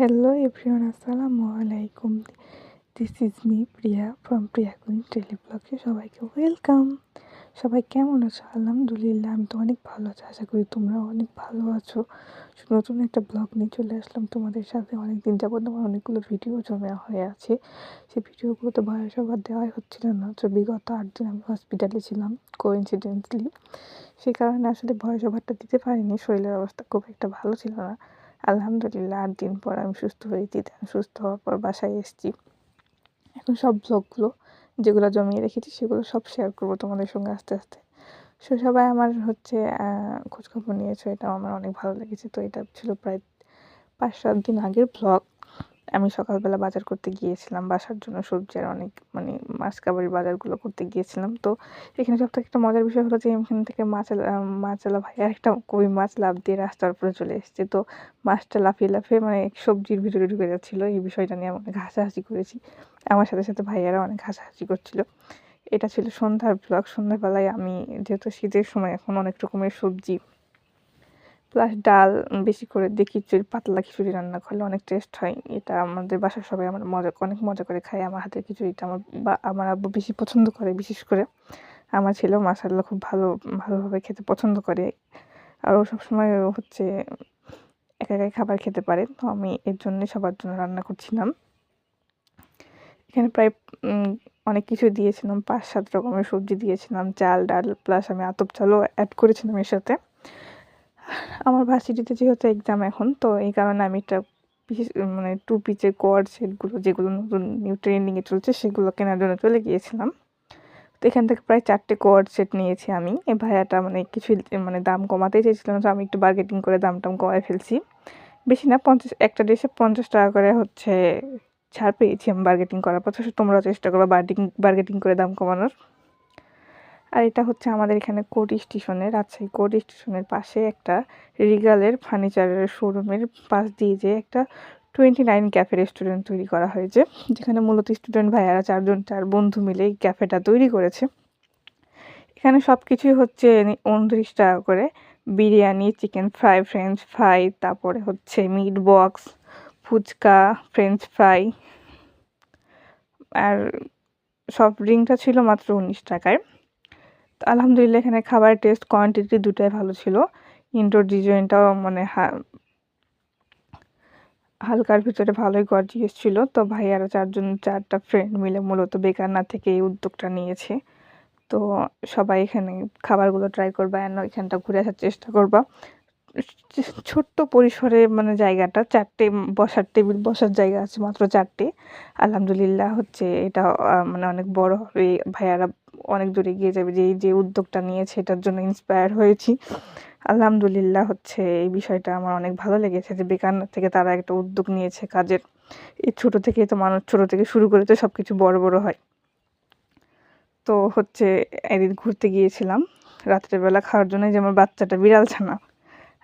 Hello everyone, আসসালামু আলাইকুম this is me Priya from Priya queen টেলিব্লগে সবাইকে ওয়েলকাম সবাই কেমন আছো? আলহামদুলিল্লাহ আমি তো অনেক ভালো আছি। আশা করি তোমরাও অনেক ভালো আছো। নতুন একটা ব্লগ নিয়ে চলে আসলাম তোমাদের সাথে। অনেক দিন যাবত আমার অনেকগুলো ভিডিও জমা হয়ে আছে। সেই ভিডিওগুলো তো ভয়েস ওভার দেওয়াই হচ্ছিল না। তো বিগত আট দিন আমি হসপিটালে ছিলাম কোইন্সিডেন্টলি সেই কারণে আসলে ভয়েস ওভারটা দিতে পারিনি। শরীরের অবস্থা খুব একটা ভালো ছিল না। আলহামদুলিল্লাহ, আট দিন পর আমি সুস্থ হয়েছি সুস্থ হওয়ার পর বাসায় এসেছি। এখন সব ব্লগগুলো যেগুলো জমিয়ে রেখেছি, সেগুলো সব শেয়ার করব তোমাদের সঙ্গে আস্তে আস্তে। সো সবাই আমার হচ্ছে খোঁজখবর নিয়েছো এটা আমার অনেক ভালো লেগেছে। তো এটা ছিল প্রায় পাঁচ সাত দিন আগের ব্লগ আমি সকালবেলা বাজার করতে গিয়েছিলাম, বাসার জন্য সবজি আর অনেক মানে মাছ কাবারি বাজারগুলো করতে গিয়েছিলাম। তো এখানে সব থেকে একটা মজার বিষয় হলো যে, এখান থেকে মাছ মাছালা ভাই একটা কবি মাছ লাভ দিয়ে রাস্তার উপরে চলে এসেছে। তো মাছটা লাফিয়ে লাফিয়ে মানে সবজির ভিতরে ঢুকে যাচ্ছিল। এই বিষয়টা নিয়ে অনেক হাসাহাসি করেছি। আমার সাথে সাথে ভাইয়ারা অনেক হাসাহাসি করছিল। এটা ছিল সন্ধ্যার ব্লগ সন্ধ্যাবেলায় আমি, যেহেতু শীতের সময় এখন অনেক রকমের সবজি প্লাস ডাল বেশি করে দিয়ে খিচুড়ি, পাতলা খিচুড়ি রান্না করলে অনেক টেস্ট হয়। এটা আমাদের বাসার সবাই আমার মজা, অনেক মজা করে খায়। আমার হাতের খিচুড়িটা আমার বা, আমার আব্বু বেশি পছন্দ করে, বিশেষ করে আমার ছেলেও মাসাল্লাহ খুব ভালো, ভালোভাবে খেতে পছন্দ করে। আর ও সবসময় হচ্ছে একা একাই খাবার খেতে পারে। তো আমি এর জন্য সবার জন্য রান্না করছিলাম। এখানে প্রায় অনেক কিছু দিয়েছিলাম, পাঁচ সাত রকমের সবজি দিয়েছিলাম, চাল, ডাল প্লাস আমি আতপ চালও অ্যাড করেছিলাম এর সাথে। আমার ভার্সিটিতে যেহেতু এক্সাম এখন, তো এই কারণে আমি একটা মানে টু পিচের কোয়ার সেটগুলো যেগুলো নতুন নিউ ট্রেন্ডিংয়ে চলছে, সেগুলো কেনার জন্য চলে গিয়েছিলাম। তো এখান থেকে প্রায় চারটে কোয়ার সেট নিয়েছি আমি। এ ভাইয়াটা মানে কিছু মানে দাম কমাতেই চেয়েছিলাম, তো আমি একটু বার্গেটিং করে দাম টাম কমায় ফেলছি। বেশি না, পঞ্চাশ, একটা ড্রেসে পঞ্চাশ টাকা করে হচ্ছে ছাড় পেয়েছি আমি বার্গেটিং করার পর। তোমরাও চেষ্টা করো বার্গেটিং বার্গেটিং করে দাম কমানোর। আর এটা হচ্ছে আমাদের এখানে কোর্ট স্টেশনের, রাজশাহী কোর্ট স্টেশনের পাশে একটা রিগালের ফার্নিচারের শোরুমের পাশ দিয়ে যে একটা টোয়েন্টি নাইন ক্যাফে রেস্টুরেন্ট তৈরি করা হয়েছে, যেখানে মূলত স্টুডেন্ট ভাইয়ারা চারজন চার বন্ধু মিলে এই ক্যাফেটা তৈরি করেছে। এখানে সব কিছুই হচ্ছে উনত্রিশ টাকা করে, biryani chicken fry French fry তারপরে হচ্ছে meat box fuchka French fry আর সব ড্রিঙ্কটা ছিল মাত্র উনিশ টাকায়। আলহামদুলিল্লাহ এখানে খাবারের টেস্ট কোয়ান্টিটি দুটাই ভালো ছিল। ইনডোর ডিজাইনটাও মানে হালকার ভিতরে ভালোই গর্জিয়াস ছিল। তো ভাইয়ারা চারজন, চারটা ফ্রেন্ড মিলে মূলত বেকার না থেকে এই উদ্যোগটা নিয়েছে। তো সবাই এখানে খাবারগুলো ট্রাই করবা এন এখানটা ঘুরে আসার চেষ্টা করবা। ছোট্ট পরিসরে মানে জায়গাটা, চারটে বসার টেবিল বসার জায়গা আছে মাত্র চারটে। আলহামদুলিল্লাহ হচ্ছে এটা মানে অনেক বড় হবে। ভাইয়ারা অনেক দূরে এগিয়ে যাবে যে যে উদ্যোগটা নিয়েছে, এটার জন্য ইন্সপায়ার হয়েছি। আলহামদুলিল্লাহ হচ্ছে এই বিষয়টা আমার অনেক ভালো লেগেছে যে, বেকার থেকে তারা একটা উদ্যোগ নিয়েছে কাজের। এই ছোটো থেকে তো মানুষ, ছোটো থেকে শুরু করে তো সব কিছু বড় বড় হয়। তো হচ্ছে একদিন ঘুরতে গিয়েছিলাম রাত্রেবেলা খাওয়ার জন্য যে আমার বাচ্চাটা বিড়াল ছানা।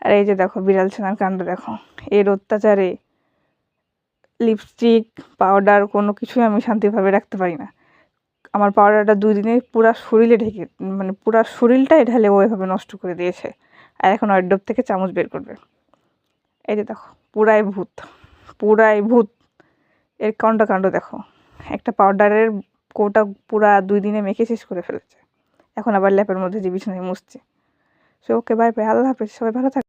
আর এই যে দেখো, বিড়াল ছানার কাণ্ড দেখো। এর অত্যাচারে লিপস্টিক পাউডার কোনো কিছুই আমি শান্তিভাবে রাখতে পারি না। আমার পাউডারটা দুই দিনে পুরা শরীরে ঢেকে মানে পুরা শরীরটাই ঢালে ওইভাবে নষ্ট করে দিয়েছে। আর এখন ওয়ার্ডরোব থেকে চামচ বের করবে। এই যে দেখো, পুরাই ভূত পুরাই ভূত। এর কাণ্ড কাণ্ড দেখো। একটা পাউডারের কোটা পুরা দুই দিনে মেখে শেষ করে ফেলেছে। এখন আবার ল্যাপের মধ্যে যে বিছানায় মুছছে। সে ওকে বাই বাই আল্লাহ হাফেজ, সবাই ভালো থাকে